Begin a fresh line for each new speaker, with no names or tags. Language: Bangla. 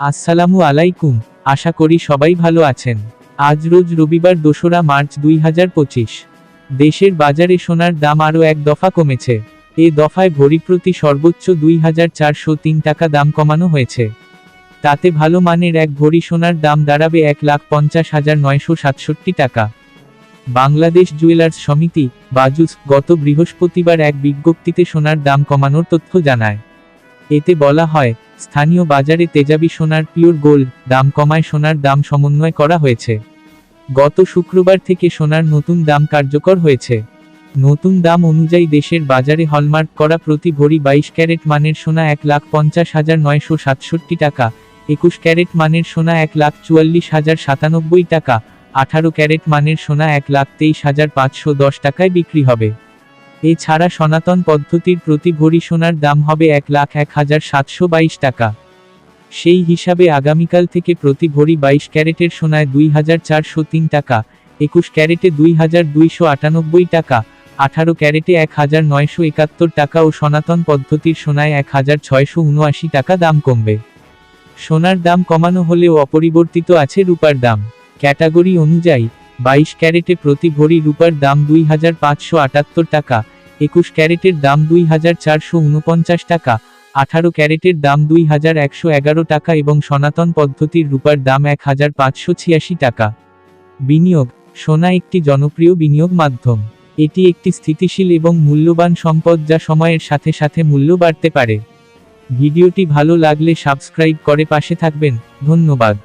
আসসালামু আলাইকুম, আশা করি সবাই ভালো আছেন। আজ রোজ রবিবার দোসরা মার্চ দুই হাজার পঁচিশ। দেশের বাজারে সোনার দাম আরও এক দফা কমেছে। এ দফায় ভরি প্রতি সর্বোচ্চ দুই হাজার চারশো তিন টাকা দাম কমানো হয়েছে। তাতে ভালো মানের এক ভরি সোনার দাম দাঁড়াবে এক লাখ পঞ্চাশ হাজার নয়শো সাতষট্টি টাকা। বাংলাদেশ জুয়েলার্স সমিতি, বাজুস, গত বৃহস্পতিবার এক বিজ্ঞপ্তিতে সোনার দাম কমানোর তথ্য জানায়। এতে বলা হয় স্থানীয় বাজারে তেজাবি সোনার পিওর গোল্ড, দাম কমায় সোনার দাম সমন্বয় করা হয়েছে। গত শুক্রবার থেকে সোনার নতুন দাম কার্যকর হয়েছে। নতুন দাম অনুযায়ী দেশের বাজারে হলমার্ক করা প্রতি ভরি বাইশ ক্যারেট মানের সোনা এক লাখ পঞ্চাশ হাজার নয়শো সাতষট্টি টাকা, একুশ ক্যারেট মানের সোনা এক লাখ চুয়াল্লিশ হাজার সাতানব্বই টাকা, আঠারো ক্যারেট মানের সোনা এক লাখ তেইশ হাজার পাঁচশো দশ টাকায় বিক্রি হবে। এছাড়া সনাতন পদ্ধতির প্রতি ভরি সোনার দাম হবে এক লাখ এক হাজার সাতশো বাইশ টাকা। সেই হিসাবে আগামীকাল থেকে প্রতি ভরি বাইশ ক্যারেটের সোনায় দুই হাজার চারশো তিন টাকা, একুশ ক্যারেটে দুই হাজার দুইশো আটানব্বই টাকা, আঠারো ক্যারেটে এক হাজার নয়শো একাত্তর টাকা ও সনাতন পদ্ধতির সোনায় এক হাজার ছয়শো উনআশি টাকা দাম কমবে। সোনার দাম কমানো হলেও অপরিবর্তিত আছে রূপার দাম। ক্যাটাগরি অনুযায়ী বাইশ ক্যারেটে প্রতি ভরি রূপার দাম দুই হাজার পাঁচশো আটাত্তর টাকা, একুশ ক্যারেটের দাম দুই হাজার চারশো উনপঞ্চাশ টাকা, আঠারো ক্যারেটের দাম দুই হাজার একশো এগারো টাকা এবং সনাতন পদ্ধতির রূপার দাম এক হাজার পাঁচশো ছিয়াশি টাকা। বিনিয়োগ, সোনা একটি জনপ্রিয় বিনিয়োগ মাধ্যম। এটি একটি স্থিতিশীল এবং মূল্যবান সম্পদ যা সময়ের সাথে সাথে মূল্য বাড়তে পারে। ভিডিওটি ভালো লাগলে সাবস্ক্রাইব করে পাশে থাকবেন, ধন্যবাদ।